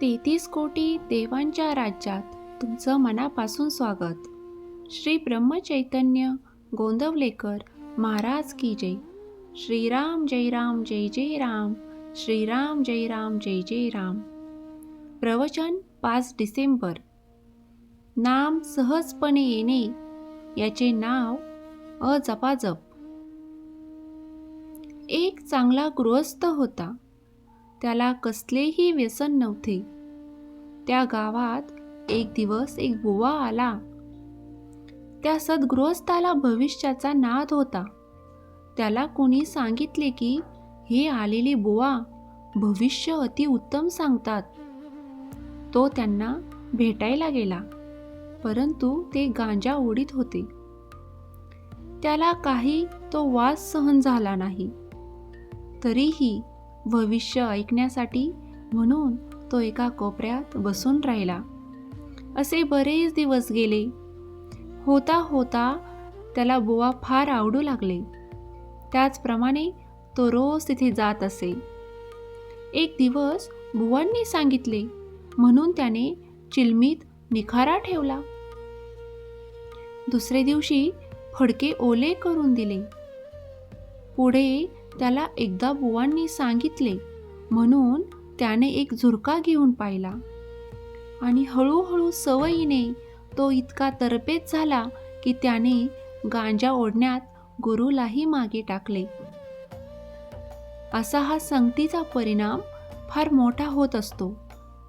तेहतीस कोटी देवांच्या राज्यात तुमचं मनापासून स्वागत. श्री ब्रह्मचैतन्य गोंदवलेकर महाराज की जय. श्रीराम जय राम जय जय राम. श्रीराम जय राम जय जय राम. प्रवचन पाच डिसेंबर. नाम सहजपणे येणे याचे नाव अजपाजप. एक चांगला गृहस्थ होता. त्याला कसलेही व्यसन नव्हते. त्या गावात एक दिवस एक बुवा आला. त्या सद्गृहस्थाला भविष्याचा नाद होता. त्याला कोणी सांगितले की हे आलेले बुवा भविष्य अति उत्तम सांगतात. तो त्यांना भेटायला गेला परंतु ते गांजा ओढीत होते. त्याला काही तो वास सहन झाला नाही. तरीही भविष्य ऐकण्यासाठी म्हणून तो एका कोपऱ्यात बसून राहिला. असे बरेच दिवस गेले. होता होता त्याला बुवा फार आवडू लागले. त्याचप्रमाणे तो रोज तिथे जात असे. एक दिवस बुवांनी सांगितले म्हणून त्याने चिलमीत निखारा ठेवला. दुसरे दिवशी फडके ओले करून दिले. पुढे त्याला एकदा बुवांनी सांगितले. म्हणून त्याने एक झुरका घेऊन पाहिला. आणि हळूहळू सवयीने तो इतका तरपेत झाला की त्याने गांजा ओढण्यात गुरुलाही मागे टाकले. असा हा संगतीचा परिणाम फार मोठा होत असतो.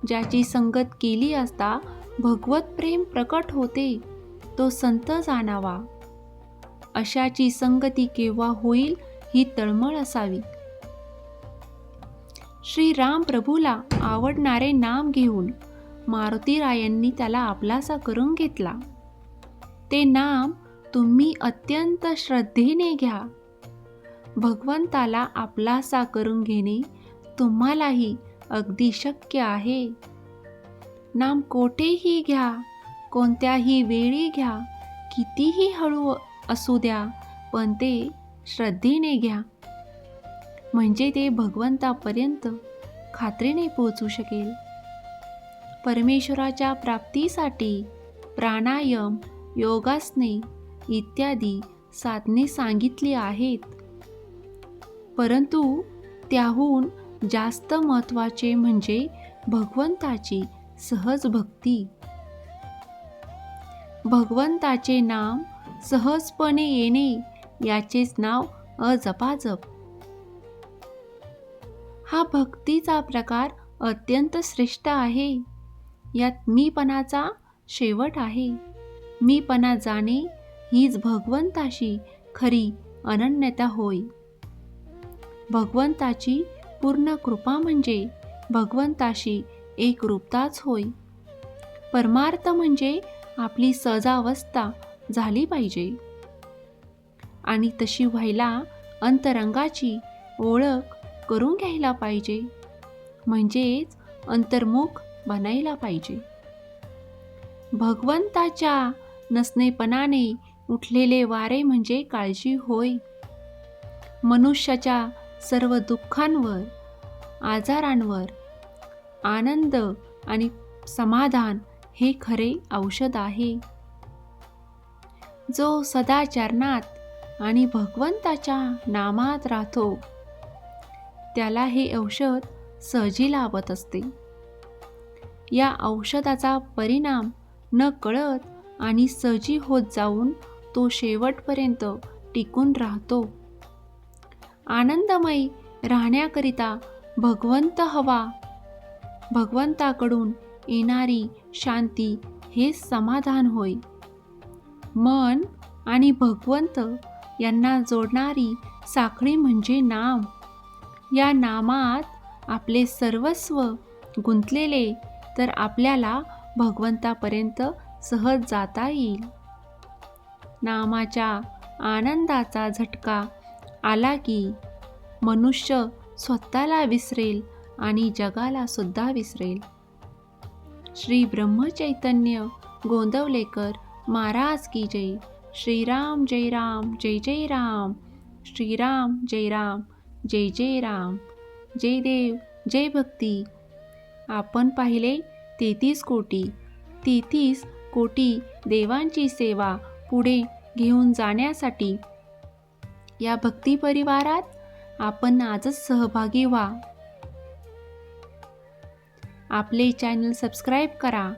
ज्याची संगत केली असता भगवत प्रेम प्रकट होते तो संत जाणावा. अशाची संगती केव्हा होईल ही तळमळ असावी. श्री राम प्रभूला आवडणारे नाम घेऊन मारुतीरायांनी त्याला आपलासा करून घेतला. ते नाम तुम्ही अत्यंत श्रद्धेने घ्या. भगवंताला आपलासा करून घेणे तुम्हालाही अगदी शक्य आहे. नाम कोठेही घ्या कोणत्याही वेळी घ्या कितीही हळू असू द्या पण ते श्रद्धेने घ्या. म्हणजे ते भगवंतापर्यंत खात्रीने पोहोचू शकेल. परमेश्वराच्या प्राप्तीसाठी प्राणायाम योगासने इत्यादी साधने सांगितली आहेत. परंतु त्याहून जास्त महत्त्वाचे म्हणजे भगवंताची सहज भक्ती. भगवंताचे नाम सहजपणे येणे याचेच नाव अजपाजप. हा भक्तीचा प्रकार अत्यंत श्रेष्ठ आहे. यात मीपणाचा शेवट आहे. मीपणा जाणे हीच भगवंताशी खरी अनन्यता होय. भगवंताची पूर्ण कृपा म्हणजे भगवंताशी एक रूपताच होय. परमार्थ म्हणजे आपली सजावस्था झाली पाहिजे. आणि तशी व्हायला अंतरंगाची ओळख करून घ्यायला पाहिजे. म्हणजेच अंतर्मुख बनायला पाहिजे. भगवंताच्या नसणेपणाने उठलेले वारे म्हणजे काळजी होय. मनुष्याच्या सर्व दुःखांवर आजारांवर आनंद आणि समाधान हे खरे औषध आहे. जो सदाचरणात आणि भगवंताच्या नामात राहतो. त्याला हे औषध सहजी लाभत असते. या औषधाचा परिणाम न कळत आणि सहजी होत जाऊन तो शेवटपर्यंत टिकून राहतो. आनंदमयी राहण्याकरिता भगवंत हवा. भगवंताकडून येणारी शांती हे समाधान होय. मन आणि भगवंत यांना जोडणारी साखळी म्हणजे नाम. या नामात आपले सर्वस्व गुंतलेले तर आपल्याला भगवंतापर्यंत सहज जाता येईल. नामाच्या आनंदाचा झटका आला की मनुष्य स्वतःला विसरेल आणि जगाला सुद्धा विसरेल. श्री ब्रह्मचैतन्य गोंदवलेकर महाराज की जय. श्रीराम जय राम जय जय राम. श्रीराम जय राम जय जय राम. जय देव जय भक्ती. आपण पाहिले तेहतीस कोटी. तेहतीस कोटी देवांची सेवा पुढे घेऊन जाण्यासाठी. या भक्ती परिवारात आपण आजच सहभागी व्हा. आपले चॅनल सबस्क्राईब करा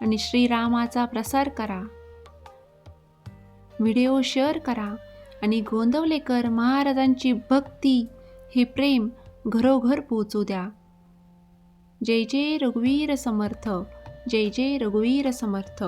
आणि श्रीरामाचा प्रसार करा. व्हिडिओ शेअर करा आणि गोंदवलेकर महाराजांची भक्ती हे प्रेम घरोघर पोचू द्या. जय जय रघुवीर समर्थ जय जय रघुवीर समर्थ.